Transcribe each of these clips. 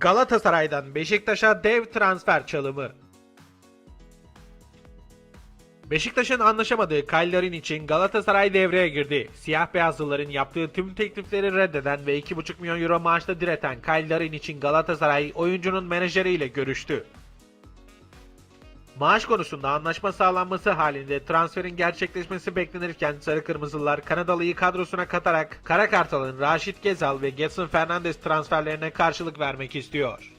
Galatasaray'dan Beşiktaş'a dev transfer çalımı. Beşiktaş'ın anlaşamadığı Kayların için Galatasaray devreye girdi. Siyah beyazlıların yaptığı tüm teklifleri reddeden ve 2,5 milyon euro maaşla direten Kayların için Galatasaray oyuncunun menajeriyle görüştü. Maaş konusunda anlaşma sağlanması halinde transferin gerçekleşmesi beklenirken Sarı Kırmızılar Kanadalı'yı kadrosuna katarak Kara Kartal'ın Raşit Gezal ve Getson Fernandes transferlerine karşılık vermek istiyor.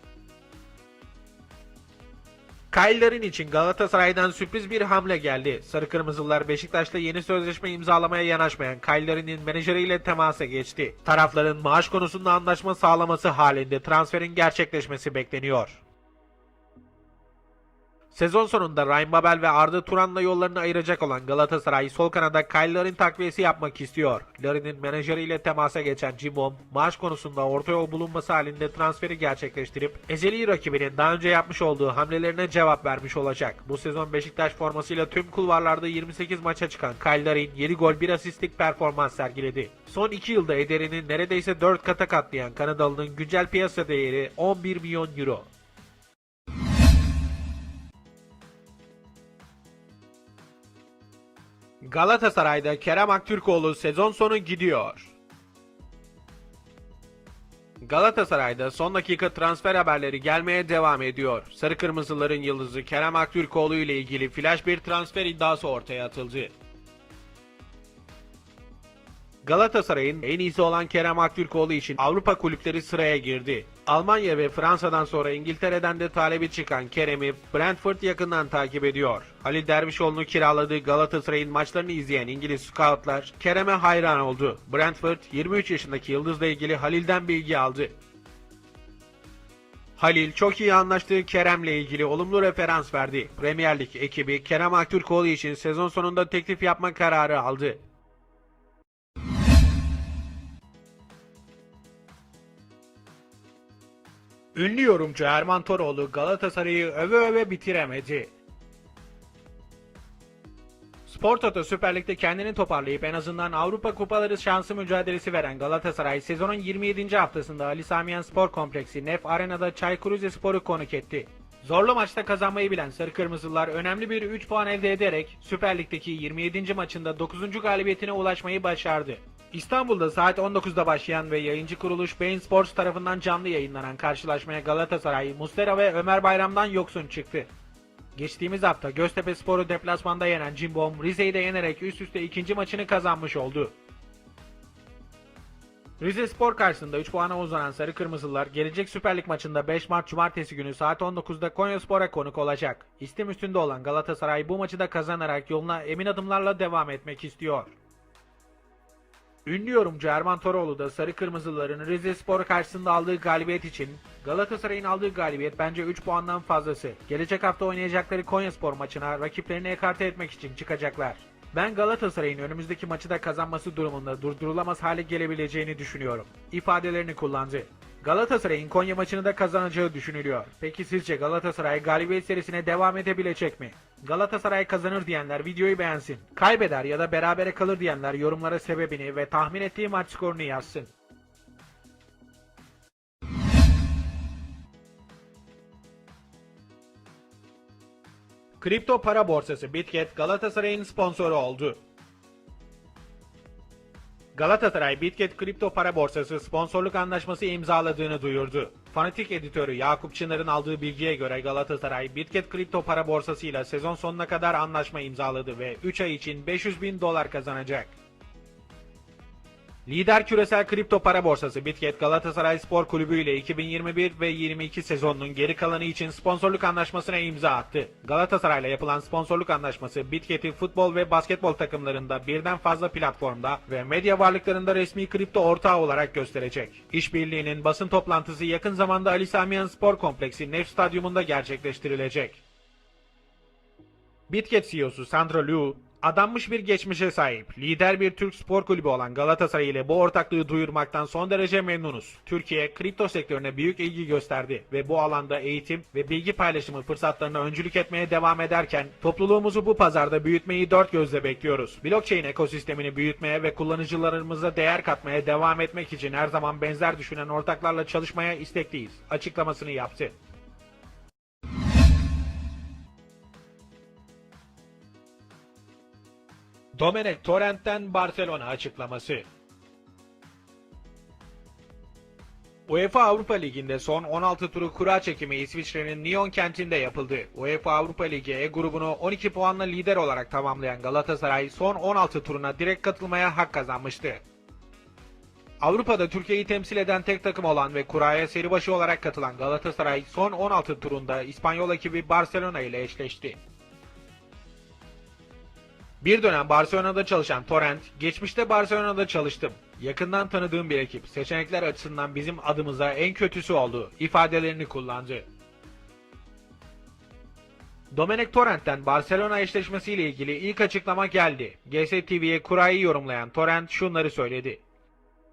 Kyle'ların için Galatasaray'dan sürpriz bir hamle geldi. Sarı Kırmızılar Beşiktaş'ta yeni sözleşme imzalamaya yanaşmayan Kyle'ların menajeriyle temasa geçti. Tarafların maaş konusunda anlaşma sağlaması halinde transferin gerçekleşmesi bekleniyor. Sezon sonunda Ryan Babel ve Arda Turan'la yollarını ayıracak olan Galatasaray sol kanada Kyle Larin takviyesi yapmak istiyor. Larin'in menajeriyle temasa geçen Cimbom, maaş konusunda orta yol bulunması halinde transferi gerçekleştirip ezeli rakibinin daha önce yapmış olduğu hamlelerine cevap vermiş olacak. Bu sezon Beşiktaş formasıyla tüm kulvarlarda 28 maça çıkan Kyle Larin 7 gol 1 asistlik performans sergiledi. Son 2 yılda ederini neredeyse 4 kata katlayan Kanadalı'nın güncel piyasa değeri 11 milyon euro. Galatasaray'da Kerem Aktürkoğlu sezon sonu gidiyor. Galatasaray'da son dakika transfer haberleri gelmeye devam ediyor. Sarı Kırmızıların yıldızı Kerem Aktürkoğlu ile ilgili flash bir transfer iddiası ortaya atıldı. Galatasaray'ın en iyisi olan Kerem Aktürkoğlu için Avrupa kulüpleri sıraya girdi. Almanya ve Fransa'dan sonra İngiltere'den de talebi çıkan Kerem'i Brentford yakından takip ediyor. Halil Dervişoğlu'nu kiraladığı Galatasaray'ın maçlarını izleyen İngiliz scoutlar Kerem'e hayran oldu. Brentford 23 yaşındaki yıldızla ilgili Halil'den bilgi aldı. Halil çok iyi anlaştığı Kerem'le ilgili olumlu referans verdi. Premier Lig ekibi Kerem Aktürkoğlu için sezon sonunda teklif yapma kararı aldı. Ünlü yorumcu Erman Toroğlu Galatasaray'ı öve öve bitiremedi. Spor Toto Süper Lig'de kendini toparlayıp en azından Avrupa Kupaları şansı mücadelesi veren Galatasaray sezonun 27. haftasında Ali Samiyen Spor Kompleksi Nef Arena'da Çaykur Rizespor'u konuk etti. Zorlu maçta kazanmayı bilen Sarı Kırmızılar önemli bir 3 puan elde ederek Süper Lig'deki 27. maçında 9. galibiyetine ulaşmayı başardı. İstanbul'da saat 19'da başlayan ve yayıncı kuruluş Bein Sports tarafından canlı yayınlanan karşılaşmaya Galatasaray, Mustera ve Ömer Bayram'dan yoksun çıktı. Geçtiğimiz hafta Göztepe Spor'u deplasmanda yenen Cimbom, Rize'yi de yenerek üst üste ikinci maçını kazanmış oldu. Rize Spor karşısında 3 puana uzanan Sarı Kırmızılar gelecek Süper Lig maçında 5 Mart Cumartesi günü saat 19'da Konya Spor'a konuk olacak. İstim üstünde olan Galatasaray bu maçı da kazanarak yoluna emin adımlarla devam etmek istiyor. Ünlü yorumcu Erman Toroğlu da Sarı Kırmızıların Rize Spor karşısında aldığı galibiyet için Galatasaray'ın aldığı galibiyet bence 3 puandan fazlası. Gelecek hafta oynayacakları Konya Spor maçına rakiplerini ekarte etmek için çıkacaklar. Ben Galatasaray'ın önümüzdeki maçı da kazanması durumunda durdurulamaz hale gelebileceğini düşünüyorum. ifadelerini kullandı. Galatasaray'ın Konya maçını da kazanacağı düşünülüyor. Peki sizce Galatasaray galibiyet serisine devam edebilecek mi? Galatasaray kazanır diyenler videoyu beğensin. Kaybeder ya da berabere kalır diyenler yorumlara sebebini ve tahmin ettiği maç skorunu yazsın. Kripto para borsası Bitget Galatasaray'ın sponsoru oldu. Galatasaray Bitget kripto para borsası sponsorluk anlaşması imzaladığını duyurdu. Fanatik editörü Yakup Çınar'ın aldığı bilgiye göre Galatasaray Bitget kripto para borsası ile sezon sonuna kadar anlaşma imzaladı ve 3 ay için 500 bin dolar kazanacak. Lider küresel kripto para borsası Bitget Galatasaray Spor Kulübü ile 2021 ve 22 sezonunun geri kalanı için sponsorluk anlaşmasına imza attı. Galatasaray ile yapılan sponsorluk anlaşması Bitget'i futbol ve basketbol takımlarında birden fazla platformda ve medya varlıklarında resmi kripto ortağı olarak gösterecek. İşbirliğinin basın toplantısı yakın zamanda Ali Samiyen Spor Kompleksi Nef Stadyumunda gerçekleştirilecek. Bitget CEO'su Sandra Liu, Adanmış bir geçmişe sahip, lider bir Türk spor kulübü olan Galatasaray ile bu ortaklığı duyurmaktan son derece memnunuz. Türkiye, kripto sektörüne büyük ilgi gösterdi ve bu alanda eğitim ve bilgi paylaşımı fırsatlarına öncülük etmeye devam ederken, topluluğumuzu bu pazarda büyütmeyi dört gözle bekliyoruz. Blockchain ekosistemini büyütmeye ve kullanıcılarımıza değer katmaya devam etmek için her zaman benzer düşünen ortaklarla çalışmaya istekliyiz. Açıklamasını yaptı. Domenech Torrent'ten Barcelona açıklaması. UEFA Avrupa Ligi'nde son 16 turu kura çekimi İsviçre'nin Lyon kentinde yapıldı. UEFA Avrupa Ligi E grubunu 12 puanla lider olarak tamamlayan Galatasaray son 16 turuna direkt katılmaya hak kazanmıştı. Avrupa'da Türkiye'yi temsil eden tek takım olan ve kuraya seri başı olarak katılan Galatasaray son 16 turunda İspanyol ekibi Barcelona ile eşleşti. Bir dönem Barcelona'da çalışan Torrent, geçmişte Barcelona'da çalıştım. Yakından tanıdığım bir ekip, seçenekler açısından bizim adımıza en kötüsü oldu ifadelerini kullandı. Domenech Torrent'ten Barcelona eşleşmesiyle ilgili ilk açıklama geldi. GSTV'ye kurayı yorumlayan Torrent şunları söyledi.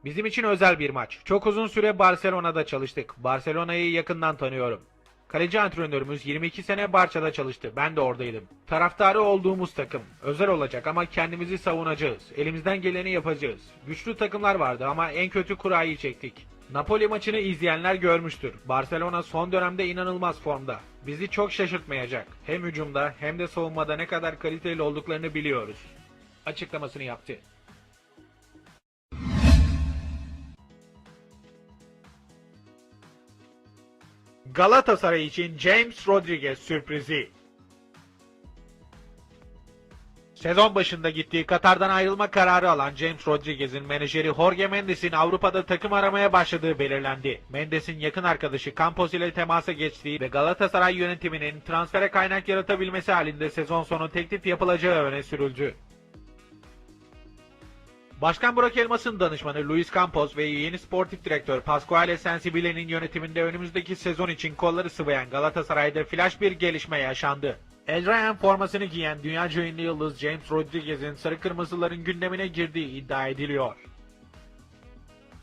Bizim için özel bir maç. Çok uzun süre Barcelona'da çalıştık. Barcelona'yı yakından tanıyorum. Kaleci antrenörümüz 22 sene Barça'da çalıştı. Ben de oradaydım. Taraftarı olduğumuz takım. Özel olacak ama kendimizi savunacağız. Elimizden geleni yapacağız. Güçlü takımlar vardı ama en kötü kurayı çektik. Napoli maçını izleyenler görmüştür. Barcelona son dönemde inanılmaz formda. Bizi çok şaşırtmayacak. Hem hücumda hem de savunmada ne kadar kaliteli olduklarını biliyoruz. Açıklamasını yaptı. Galatasaray için James Rodriguez sürprizi. Sezon başında gittiği Katar'dan ayrılma kararı alan James Rodriguez'in menajeri Jorge Mendes'in Avrupa'da takım aramaya başladığı belirlendi. Mendes'in yakın arkadaşı Campos ile temasa geçtiği ve Galatasaray yönetiminin transfere kaynak yaratabilmesi halinde sezon sonu teklif yapılacağı öne sürüldü. Başkan Burak Elmas'ın danışmanı Luis Campos ve yeni sportif direktör Pasquale Sensibile'nin yönetiminde önümüzdeki sezon için kolları sıvayan Galatasaray'da flash bir gelişme yaşandı. El Ryan formasını giyen dünyaca ünlü yıldız James Rodriguez'in sarı kırmızıların gündemine girdiği iddia ediliyor.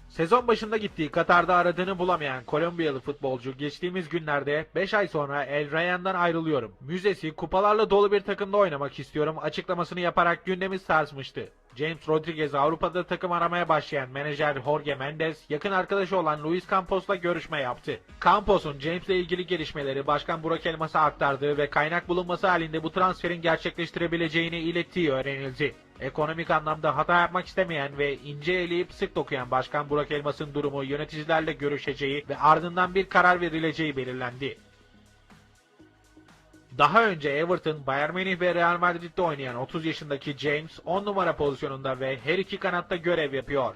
Sezon başında gittiği Katar'da aradığını bulamayan Kolombiyalı futbolcu geçtiğimiz günlerde 5 ay sonra El Ryan'dan ayrılıyorum. Müzesi kupalarla dolu bir takımda oynamak istiyorum açıklamasını yaparak gündemi sarsmıştı. James Rodriguez Avrupa'da takım aramaya başlayan menajer Jorge Mendes yakın arkadaşı olan Luis Campos'la görüşme yaptı. Campos'un James'le ilgili gelişmeleri Başkan Burak Elmas'a aktardığı ve kaynak bulunması halinde bu transferin gerçekleştirebileceğini ilettiği öğrenildi. Ekonomik anlamda hata yapmak istemeyen ve ince eleyip sık dokuyan Başkan Burak Elmas'ın durumu yöneticilerle görüşeceği ve ardından bir karar verileceği belirlendi. Daha önce Everton, Bayern Münih ve Real Madrid'de oynayan 30 yaşındaki James 10 numara pozisyonunda ve her iki kanatta görev yapıyor.